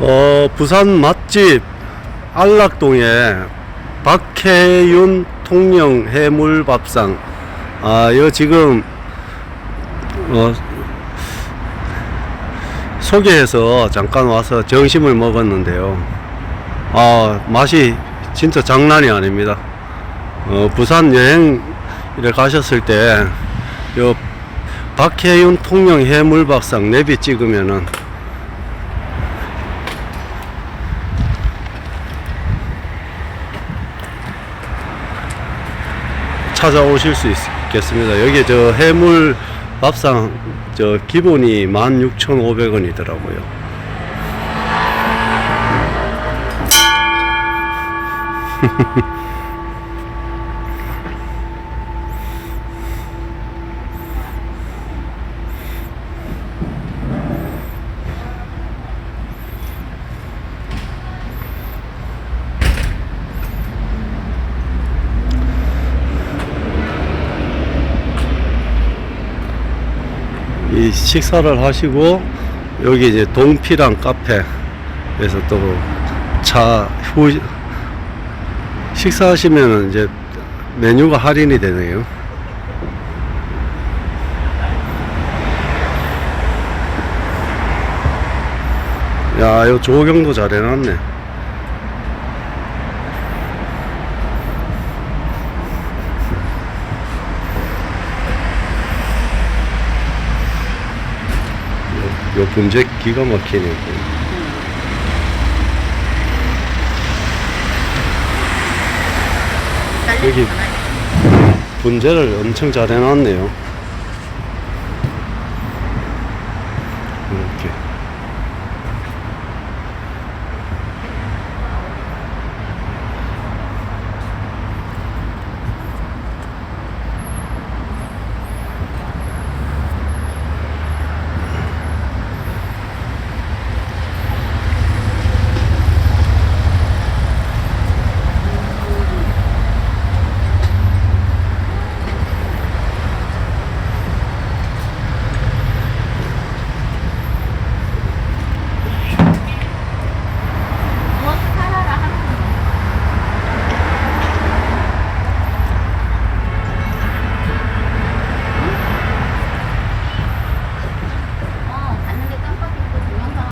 어, 부산 맛집 안락동에 박혜윤 통영 해물밥상. 아, 이거 지금, 어, 소개해서 잠깐 와서 점심을 먹었는데요. 아, 맛이 진짜 장난이 아닙니다. 어, 부산 여행을 가셨을 때, 요 박혜윤 통영 해물밥상 내비 찍으면은 찾아오실 수 있겠습니다. 여기 저 해물 밥상 저 기본이 16,500원이더라고요. 이 식사를 하시고 여기 이제 동피랑 카페에서 또 차 후 식사하시면 이제 메뉴가 할인이 되네요. 야, 이거 조경도 잘 해놨네. 요 분재 기가 막히네. 여기 분재를 엄청 잘 해놨네요.